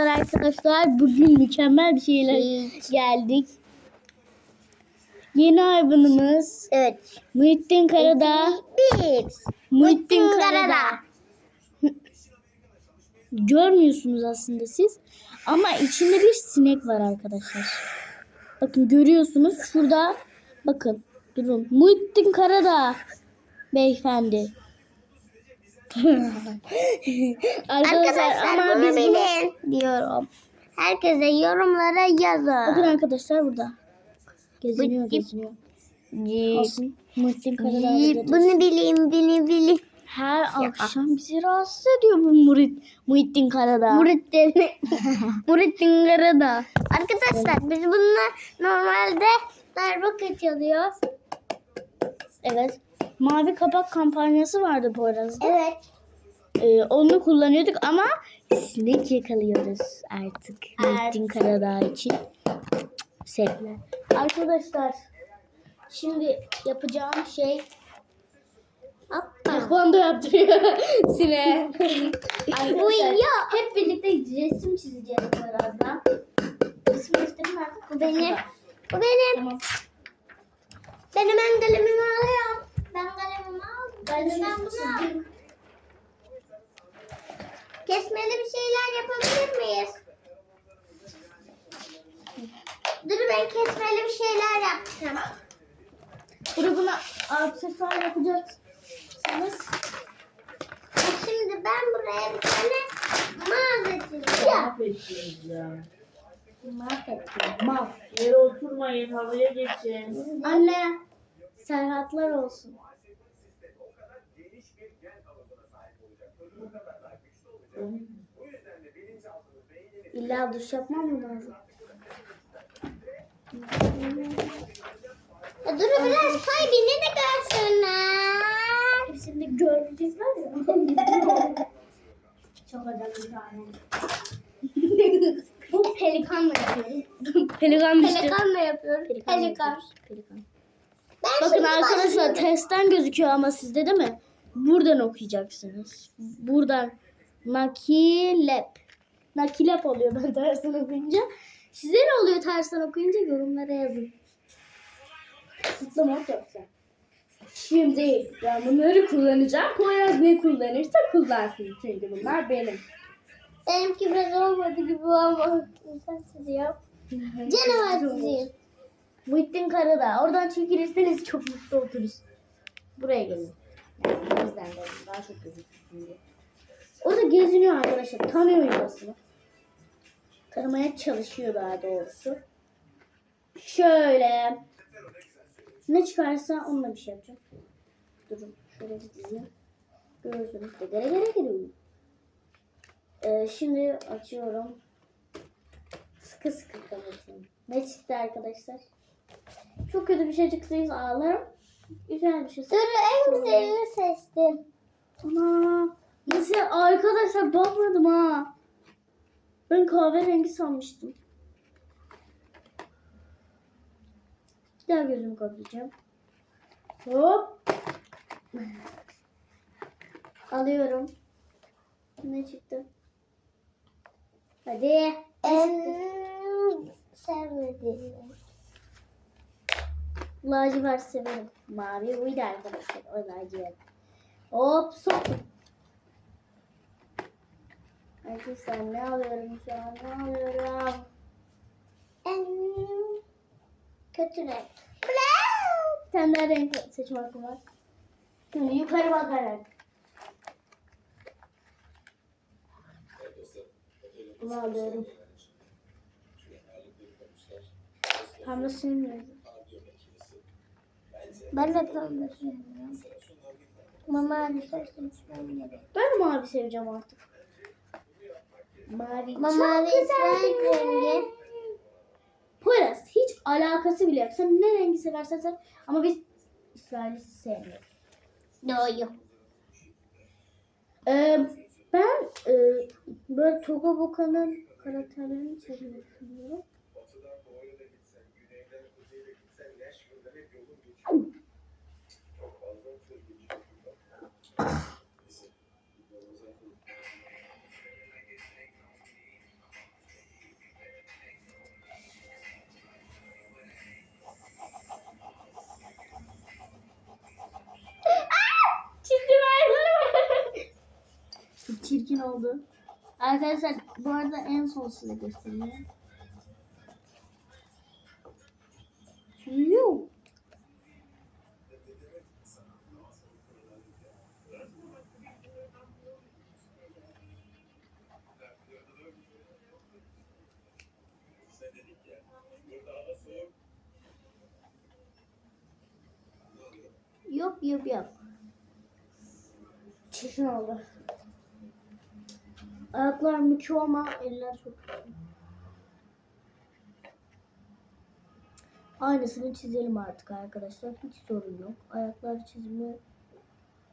Arkadaşlar bugün mükemmel bir şeyler geldik. Yeni hayvanımız Evet. Muhittin Karadağ. Bir. Muhittin. Karadağ. Görmüyorsunuz aslında siz. Ama içinde bir sinek var arkadaşlar. Bakın görüyorsunuz şurada. Bakın durun. Muhittin Karadağ. Beyefendi. Arkadaşlar ama bunu biz bilin diyorum. Herkese yorumlara Bakın yazın. arkadaşlar burada. Geziniyor Bıcık. geziniyor. Cip, Olsun. Muhittin cip, bunu bileyim, bunu bileyim. Her akşam bizi rahatsız ediyor bu Muhit, Muhittin Karadağ. Murittin. Murittin Karadağ. Arkadaşlar biz bununla normalde darbuka çalıyoruz. Evet. Mavi kapak kampanyası vardı Poyraz'da. Evet. Ee, onu kullanıyorduk ama sinek yakalıyoruz artık. Muhittin Karadağ için. Sevgiler. Arkadaşlar şimdi yapacağım şey. Taekwondo yaptırıyor sineğe. Bu ya. hep birlikte resim çizeceğiz birazdan. Resim göstereyim artık. Bu benim. Bu benim. Tamam. Benim ben kalemimi alıyorum. Ben kalemimi aldım. Ben Ben bunu aldım. Kesmeli bir şeyler yapabilir miyiz? Dur ben kesmeli bir şeyler yapacağım. Grubuna aksesuar yapacaksınız. Şimdi ben buraya bir tane mağaza çizeceğim. Mahvettiniz ya. Mahvettim. Mal. Yere oturmayın, havaya geçin. Anne. Serhatlar olsun. İlla duş yapmam mı lazım? Ya dur biraz koy beni de görsünler. Hepsini görecekler ya. Çok acayip bir tane. Bu pelikanla yapıyorum. Pelikan düştü. Pelikanla yapıyorum. Pelikan. Pelikan. yapıyoruz. Pelikan. Ben Bakın şimdi arkadaşlar testten gözüküyor ama sizde değil mi? Buradan okuyacaksınız. Buradan nakilep. Nakilep oluyor ben tersten okuyunca. Size ne oluyor tersten okuyunca yorumlara yazın. Kısıtlı mod yoksa. Şimdi ben bunları kullanacağım. Poyraz ne kullanırsa kullansın. Çünkü bunlar benim. Benimki biraz olmadı gibi ama sen çiziyor. Canavar çiziyor. Muhittin Karadağ. Oradan çekilirseniz çok mutlu oluruz. Buraya gelin. Yani bizden gelin. Daha çok gözükürsün diye. Orada geziniyor arkadaşlar. Tanıyor yuvasını. Tanımaya çalışıyor daha doğrusu. Şöyle. Ne çıkarsa onunla bir şey yapacağım. Durun. Şöyle bir dizeyim. Görürsünüz. Gere gere gere. Ee, şimdi açıyorum. Sıkı sıkı kapatıyorum. Ne çıktı arkadaşlar? Çok kötü bir şey çıktıysa ağlarım. Güzel bir şey. Dur en güzelini seçtim. Ana. Nasıl arkadaşlar bakmadım ha. Ben kahverengi sanmıştım. Bir daha gözümü kapatacağım. Hop. Alıyorum. Ne çıktı? Hadi. En sevmediğim. Lacivert severim. Mavi buydu arkadaşlar. O lacivert. Hop sok. Arkadaşlar ne alıyorum şu an? Ne alıyorum? En kötü renk. Bir tane daha renk seçme hakkım var. Şimdi yukarı bakarak. Bunu alıyorum. Pembe sevmiyorum. Ben de pembe sevmiyorum. Mama abi seçmem gerek. Ben mavi seveceğim artık. Mavi abi çok güzel bir rengi. Poyraz hiç alakası bile yok. Sen ne rengi seversen sen ama biz İsrail'i sevmiyoruz. Doğru. Ee, ben e, böyle Togo Boka'nın karakterlerini seviyorum. oldu. Arkadaşlar bu arada en son size göstereyim. Yuh. Yok yok yok. Çirkin oldu. Ayaklar mükemmel ama eller çok kötü. Aynısını çizelim artık arkadaşlar. Hiç sorun yok. Ayaklar çizimi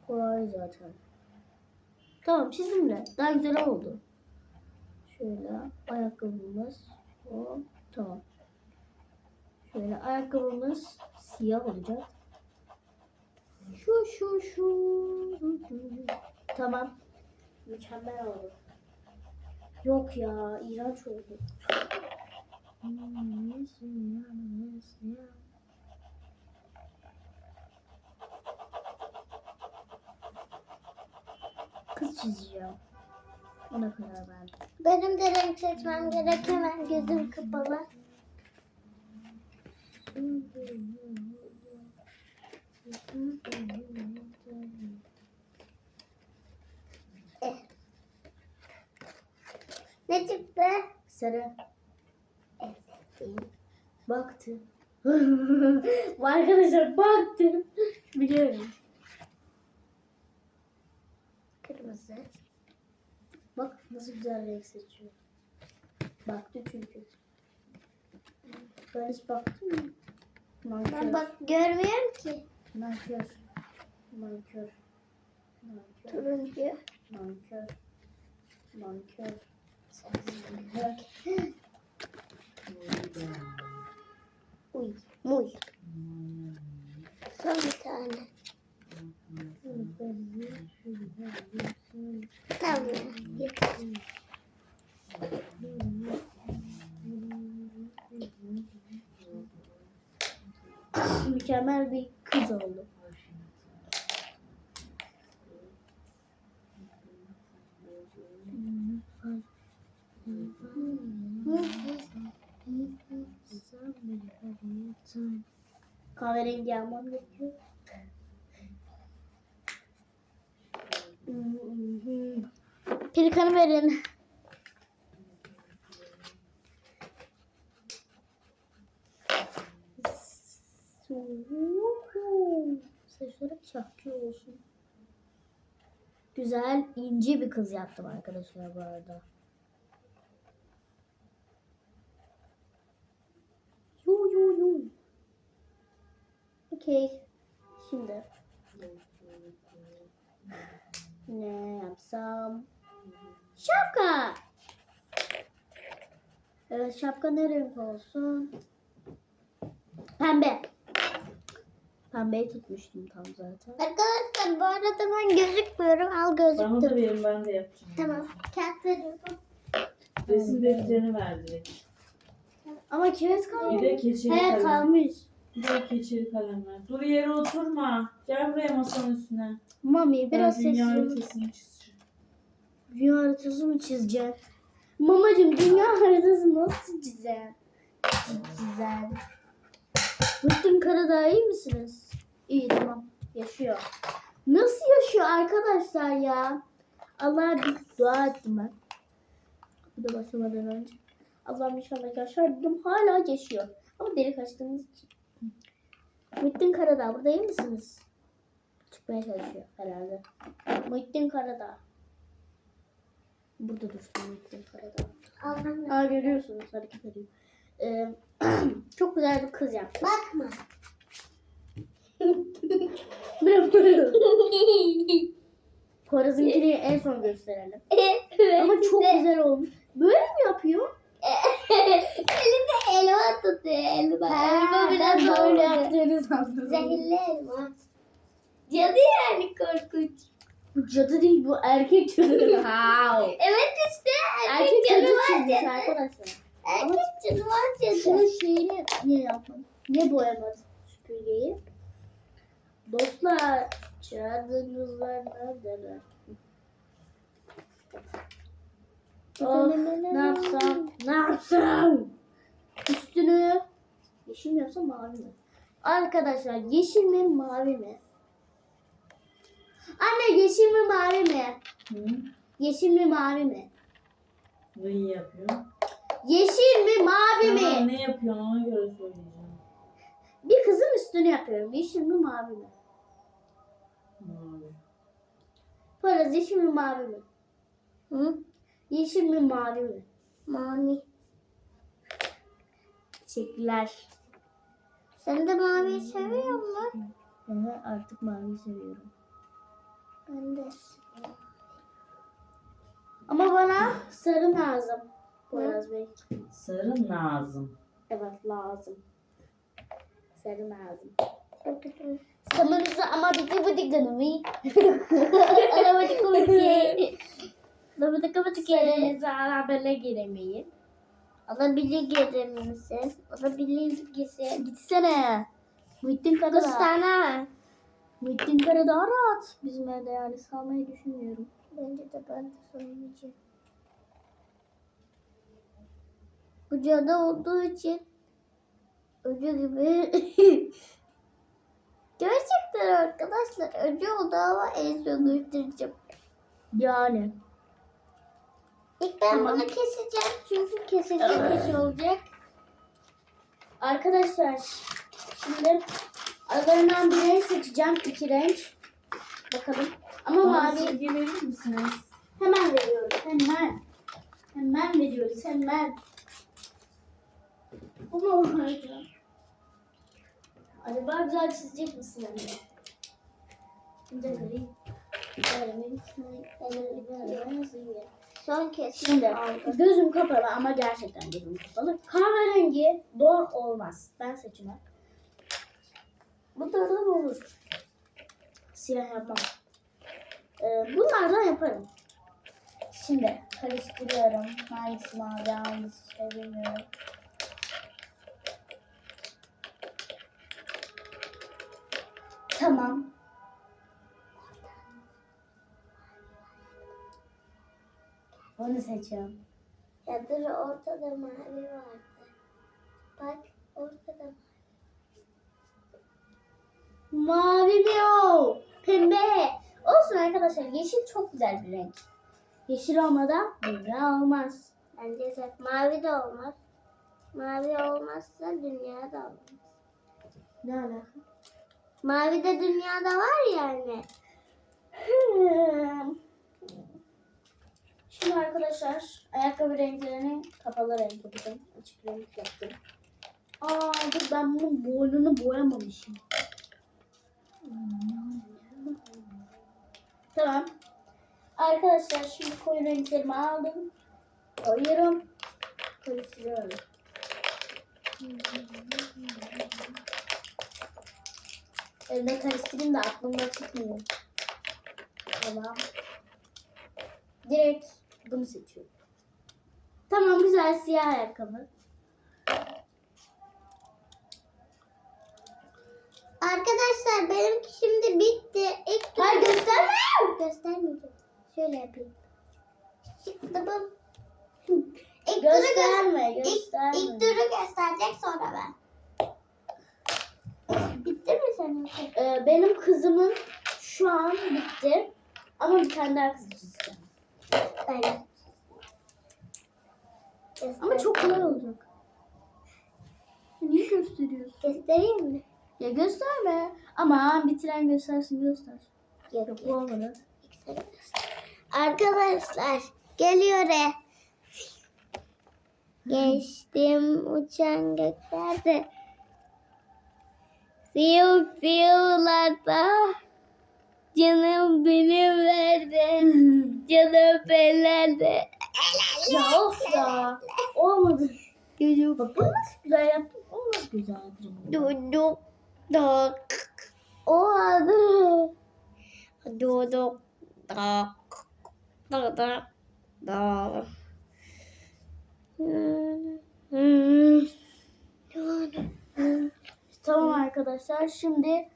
kolay zaten. Tamam çizdim de. Daha güzel oldu. Şöyle ayakkabımız. O tamam. Şöyle ayakkabımız siyah olacak. Şu şu şu. Tamam. Mükemmel oldu. Yok ya, iğrenç oldu. Kız çizeceğim. Ona karar verdim. Benim de renk seçmem gerek hemen gözüm kapalı. Eh. Ne çıktı? Sarı. Evet. Baktım. Arkadaşlar baktım. Biliyorum. Kırmızı. Bak nasıl güzel renk seçiyor. Baktı çünkü. Ben hiç baktım mı? Nankör. Ben bak görmüyorum ki. Nankör. Nankör. Nankör. Turuncu. Nankör. Nankör. Uy. Muy. Son bir tane. Tamam. Mükemmel bir kız oldu. Kahverengi almam gerekiyor. Pelikanı verin. Saçları çakıyor olsun. Güzel ince bir kız yaptım arkadaşlar bu arada. Okey. Şimdi. Ne yapsam? Şapka. Evet şapka ne renk olsun? Pembe. Pembeyi tutmuştum tam zaten. Arkadaşlar bu arada ben gözükmüyorum. Al Bana da gözüktüm. verin ben de yapacağım. Tamam. Kağıt veriyorum. Resim defterini ver direkt. Ama kağıt kalmış. Bir de keçeli He kalmış. De keçeli kalemler. Dur yere oturma. Gel buraya masanın üstüne. Mami biraz ben dünya haritasını çizeceğim. Dünya haritası mı çizeceksin? Mamacım dünya haritası nasıl çizeceksin? Güzel. Muhittin Karadağ iyi misiniz? İyi tamam. Yaşıyor. Nasıl yaşıyor arkadaşlar ya? Allah'a bir dua ettim ben. Bu da başlamadan önce. Allah'ım inşallah yaşar dedim. Hala yaşıyor. Ama deri kaçtığımız için. Muhittin Karadağ burada iyi misiniz? Çıkmaya çalışıyor herhalde. Muhittin Karadağ. Burada dursun Muhittin Karadağ. Aa görüyorsunuz hareket ediyor. Ee, çok güzel bir kız yaptım. Bakma. Poyraz'ınkini en son gösterelim. Ama çok güzel olmuş. Böyle mi yapıyor? Elinde elma tutuyor. Elma. elma biraz oldu. yaptığını sandım. Zehirli elma. Cadı yani korkunç. Bu cadı değil bu erkek cadı. Wow. Evet işte erkek, erkek cadı var cadı. arkadaşlar. Erkek cadı var cadı. Şunun şeyini niye yapmadın? Ne boyamadı süpürgeyi? Dostlar, cadınızlar neredeler? Of, ne yapsam? Ne yapsam? Üstünü yeşil mi yapsam mavi mi? Arkadaşlar yeşil mi mavi mi? Anne yeşil mi mavi mi? Hı? Yeşil mi mavi mi? İyi yapıyor. Yeşil mi mavi Tamam, mi? ne yapıyorsun ona göre söyleyeceğim. Bir kızın üstünü yapıyorum. Yeşil mi mavi mi? Mavi. Poyraz yeşil mi mavi mi? Hı? Yeşil mi mavi mi? Mavi. Teşekkürler. Sen de maviyi seviyor musun? Hı, artık mavi seviyorum. Ben de. Ama bana sarı lazım. Poyraz Bey. Sarı Nazım. Evet lazım. Sarı lazım. Samırısı ama dik bu dik dönümü. Arabacık bu bu dik. Sarınızı arabaya giremeyin. Alabilir gelir misin? Alabilir gitsin. Gitsene. Muhittin Karadağ. Kıstana. Muhittin Karadağ rahat. Bizim evde yani salmayı düşünmüyorum. Bence de ben de söyleyeceğim. Bu cadı olduğu için öcü gibi. Gerçekten arkadaşlar öcü oldu ama en son göstereceğim. Yani. İlk ben Tamam. bunu keseceğim çünkü kesilecek bir şey olacak. Arkadaşlar şimdi aralarından bir renk seçeceğim. iki renk. Bakalım. Ama Bana mavi silgi verir misiniz? hemen veriyoruz. Hemen. Hemen veriyoruz. Hemen. Bu mu olacak? Acaba güzel çizecek misin anne? Şimdi gri. Son kesim Şimdi aldım. gözüm kapalı ama gerçekten gözüm kapalı. Kahverengi don olmaz. Ben seçmem. Bu da olur. Siyah yapmam. Ee, bunlardan yaparım. Şimdi karıştırıyorum. Hangisi mavi hangisi şey bilmiyorum. Tamam. Onu seçiyorum. Ya dur ortada mavi vardı. Bak ortada Mavi mi o? Pembe. Olsun arkadaşlar. Yeşil çok güzel bir renk. Yeşil olmadan dünya olmaz. Bence de mavi de olmaz. Mavi olmazsa dünyada olmaz. Ne alaka? Mavi de dünyada var yani. Hmm. Şimdi arkadaşlar ayakkabı renklerini kapalı renk yapacağım. Açık renk yaptım. Aa dur ben bunun boynunu boyamamışım. Tamam. Arkadaşlar şimdi koyu renklerimi aldım. Koyuyorum. Karıştırıyorum. Evde karıştırayım da aklımda tutmuyor. Tamam. Direkt bunu seçiyorum. Tamam güzel siyah ayakkabı. Arkadaşlar benimki şimdi bitti. İlk Hayır gösterme. Göstermeyeceğim. Şöyle yapayım. Tamam. İlk duru Gösterme, gö- ilk, gösterme. ilk duru gösterecek sonra ben. Bitti mi senin? Ee, benim kızımın şu an bitti. Ama bir tane daha kız çizeceğim. Ben. Ama çok kolay olacak. Niye gösteriyorsun? göstereyim mi? Ya gösterme. Ama bitiren göstersin göster. Yok, Yok olmadı. Arkadaşlar geliyor e. Geçtim uçan göklerde. Fiyo fiyolarda. Canım benim nerede? Nerede? Ya of ya. Olmadı. Geliyor bak. Bak güzel yaptım. Olmaz güzel yapacağım. Duduk dok. O adı. Duduk. Duduk dok. Hmm. Hmm. Tamam arkadaşlar. Şimdi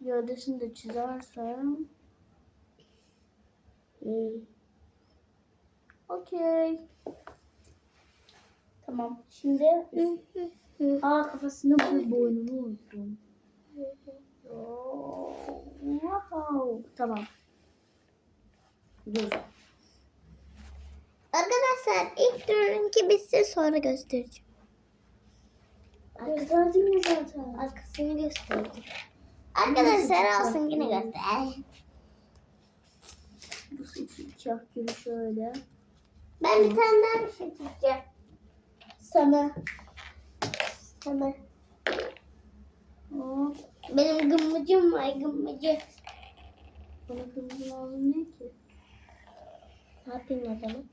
gövdesini de çizersem. Hmm. Okey. Tamam. Şimdi aa kafasını bu boynunu unuttum. Wow. Tamam. Dur. Arkadaşlar ilk turunki bitsin sonra göstereceğim. Gösterdin mi zaten? Arkasını gösterdim. Arkadaşlar olsun yine göster. Bu sıçacak gibi şöyle. Ben bir tane daha bir şey çekeceğim. Sana. Hop. Benim gımmıcım var gımmıcı. Bana kırmızı lazım değil ki. Ne yapayım o zaman?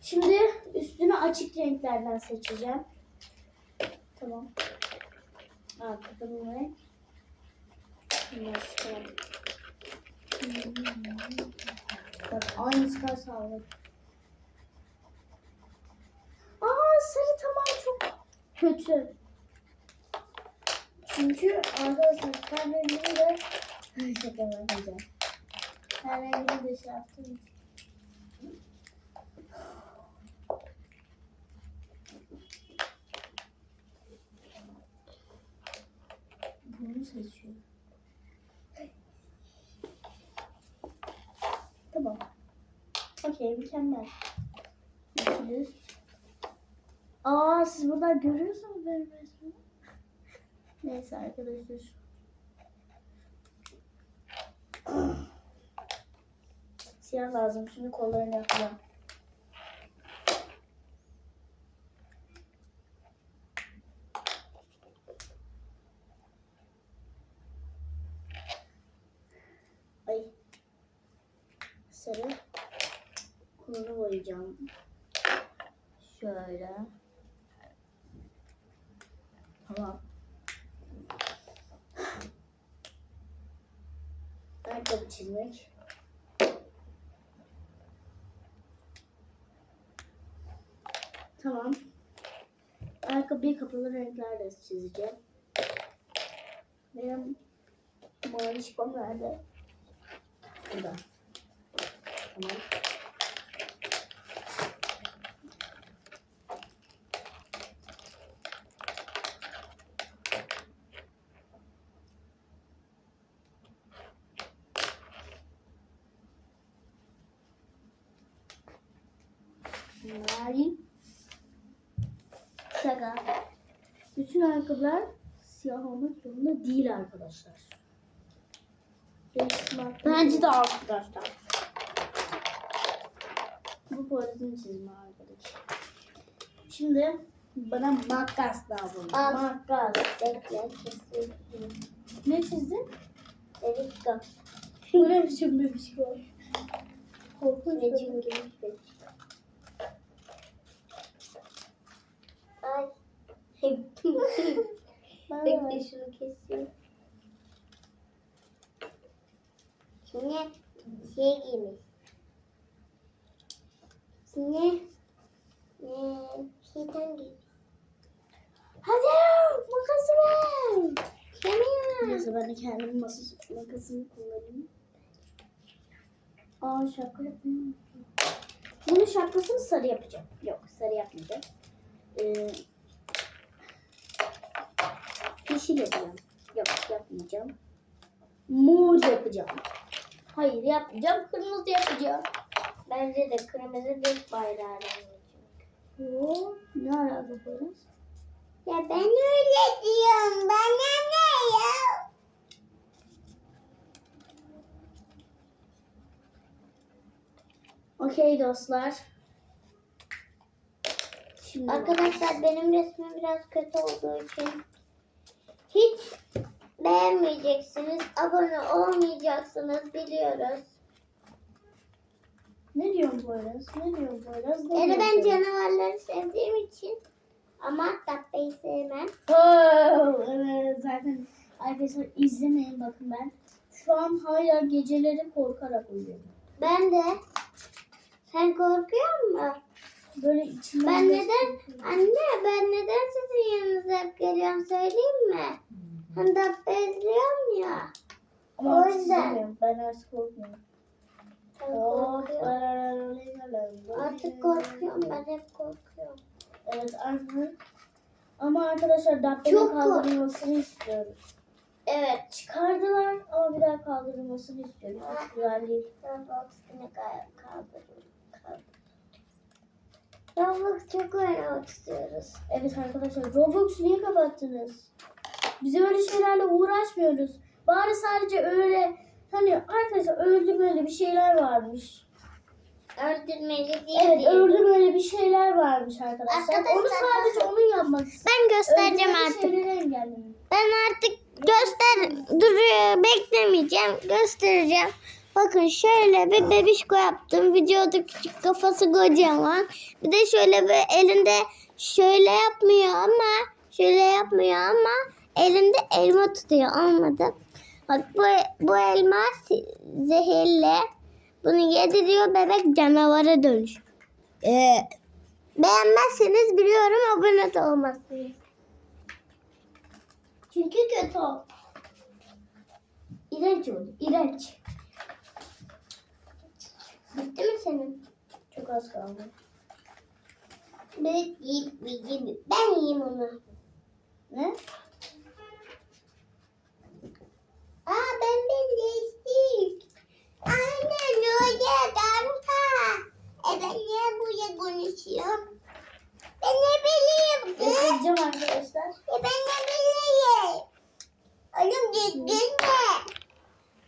Şimdi üstünü açık renklerden seçeceğim. Tamam. Arkada bu renk. Başka. Aynı çıkar sağladım. Aa sarı tamam çok kötü. Çünkü arkadaşlar rengini de yapacağım. Ten rengini de şey yaptım. Bunu seçiyorum. Tamam. Okey mükemmel. Görüşürüz. Aa siz buradan görüyorsunuz benim resmimi. Neyse arkadaşlar. Siyah lazım. Şimdi kollarını yapacağım. Ay. Sarı. Kolunu boyayacağım. Şöyle. Tamam. Ayakkabı çizmek. Tamam. Ayakkabıyı kapalı renklerle çizeceğim. Benim mavi şipam nerede? Burada. Tamam. Mavi. Şaka. Bütün ayakkabılar siyah olmak zorunda değil arkadaşlar. Bence de arkadaşlar. Bu Poyraz'ın çizimi arkadaşlar. Şimdi bana makas lazım. Al. Makas. Bekle kesin. Ne çizdin? Erika. Bu ne biçim bir şey var? Korkunç bir Necim gibi bir Ay. Ben Bekle şunu keseyim. Şimdi şey giymiş. Şimdi eee şeytan giymiş. Hadi makası ver. Kemiğim. Neyse ben de kendim masası, makasını kullanayım. Aa şapka yapmayı unuttum. Bunun şapkasını sarı yapacağım. Yok sarı yapmayacağım. Ee, yeşil yapacağım. Yok yapmayacağım. Mor yapacağım. Hayır yapmayacağım. Kırmızı yapacağım. Bence de kırmızı bir bayrağı. Oo, ne alaka Poyraz? Ya ben öyle diyorum. Bana ne ya? Okey dostlar. Şimdi Arkadaşlar benim resmim biraz kötü olduğu için hiç beğenmeyeceksiniz. Abone olmayacaksınız biliyoruz. Ne diyorsun Poyraz? Ne diyorsun Poyraz? Ne Yani ben diyorsun? canavarları sevdiğim için ama Dabbe'yi sevmem. Oh, evet zaten arkadaşlar izlemeyin bakın ben. Şu an hala geceleri korkarak uyuyorum. Ben de. Sen korkuyor musun? Böyle içimden Ben neden, anne ben neden sizin yanınıza hep geliyorum söyleyeyim mi? Hem Dabbe izliyorum ya. Ama o yüzden. Ben artık korkmuyorum. Ben. Artık korkuyorum. Ben hep korkuyorum. Evet artık. Ama arkadaşlar Çok kaldırılmasını istiyoruz. Evet. Çıkardılar ama bir daha kaldırılmasını istiyoruz. Çok güzel değil. Roblox yine kaldırın. Roblox çok oynamak istiyoruz. Evet arkadaşlar Roblox'u niye kapattınız? Biz öyle şeylerle uğraşmıyoruz. Bari sadece öyle hani arkadaşlar öldü böyle bir şeyler varmış. Öldürmeli değil. Evet değil. öldü böyle bir şeyler varmış arkadaşlar. Arkadaşlar- Onu sadece onun yapmak istiyor. Ben göstereceğim Öldürmeli artık. Ben artık göster dur beklemeyeceğim. Göstereceğim. Bakın şöyle bir bebişko yaptım. Videoda küçük kafası kocaman. Bir de şöyle bir elinde şöyle yapmıyor ama şöyle yapmıyor ama elinde elma tutuyor. Olmadı. Bak bu, bu elma zehirli. Bunu yediriyor bebek canavara dönüş. Ee, beğenmezseniz biliyorum abone de olmazsınız. Çünkü kötü. İğrenç oldu. İğrenç. Bitti mi senin? Çok az kaldı. Ben yiyeyim, yiyeyim. Ben yiyeyim onu. Ne? Aa ben ben değiştik. Aynen öyle kanka. E ben niye buraya konuşuyorum? Ben ne bileyim kız? Göstereceğim arkadaşlar. E ben ne bileyim? Oğlum düzgün ne?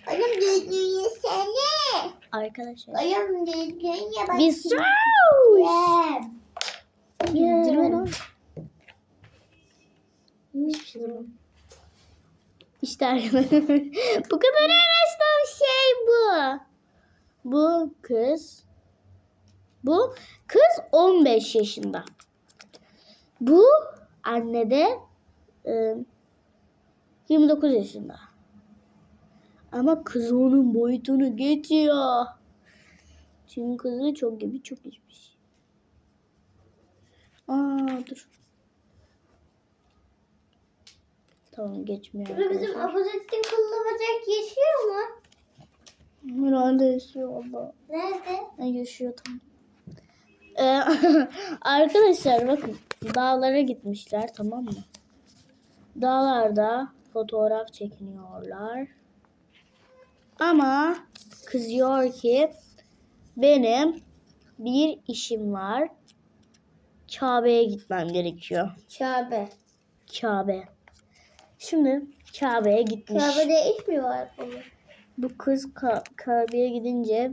Oğlum düzgün yesene. Arkadaşlar. Bak. Biz lan. Hiçbir şey. İşte arkadaşlar. bu kadar araçtan şey bu. Bu kız. Bu kız 15 yaşında. Bu anne de e, 29 yaşında. Ama kız onun boyutunu geçiyor. Çünkü kızı çok gibi çok içmiş. Aa dur. Tamam geçmiyor Bizim arkadaşlar. Kıllı bacak yaşıyor mu? Herhalde yaşıyor Allah. Nerede? Ne yaşıyor tamam. Ee, arkadaşlar bakın dağlara gitmişler tamam mı? Dağlarda fotoğraf çekiniyorlar. Ama kızıyor ki benim bir işim var. Kabe'ye gitmem gerekiyor. Kabe. Kabe. Şimdi Kabe'ye gitmiş. Kabe'de iş mi var bunun? Bu kız Ka- Kabe'ye gidince?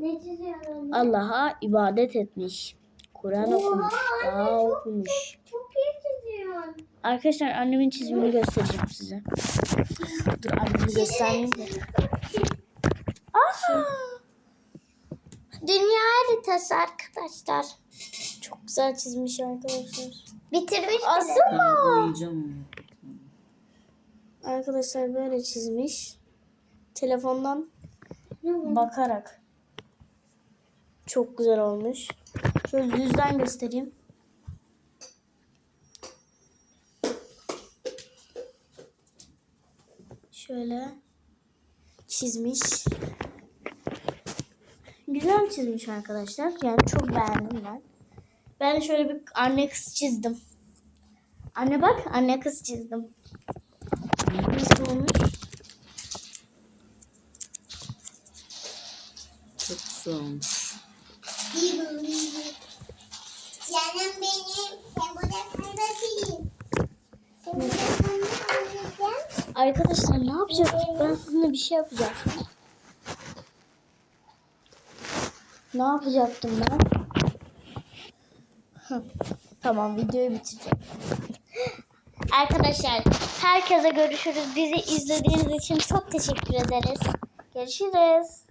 Allah'a ibadet etmiş. Kur'an okumuş. Dua çok- okumuş. Çok iyi çiziyorsun. Arkadaşlar annemin çizimini göstereceğim size. Dur annemi göstereyim de. Aha! Dünya haritası arkadaşlar. Çok güzel çizmiş arkadaşlar. Bitirmiş bile. Asılma! Arkadaşlar böyle çizmiş. Telefondan bakarak. Çok güzel olmuş. Şöyle düzden göstereyim. Şöyle çizmiş. Güzel çizmiş arkadaşlar. Yani çok beğendim ben. Ben şöyle bir anne kız çizdim. Anne bak anne kız çizdim. Nasıl olmuş? Çok güzel olmuş. Canım benim. Sen burada. Sen burada kardeşim. Arkadaşlar ne yapacaktık? Ben sizinle bir şey yapacaktım. Ne yapacaktım ben? Tamam videoyu bitireceğim. Arkadaşlar herkese görüşürüz. Bizi izlediğiniz için çok teşekkür ederiz. Görüşürüz.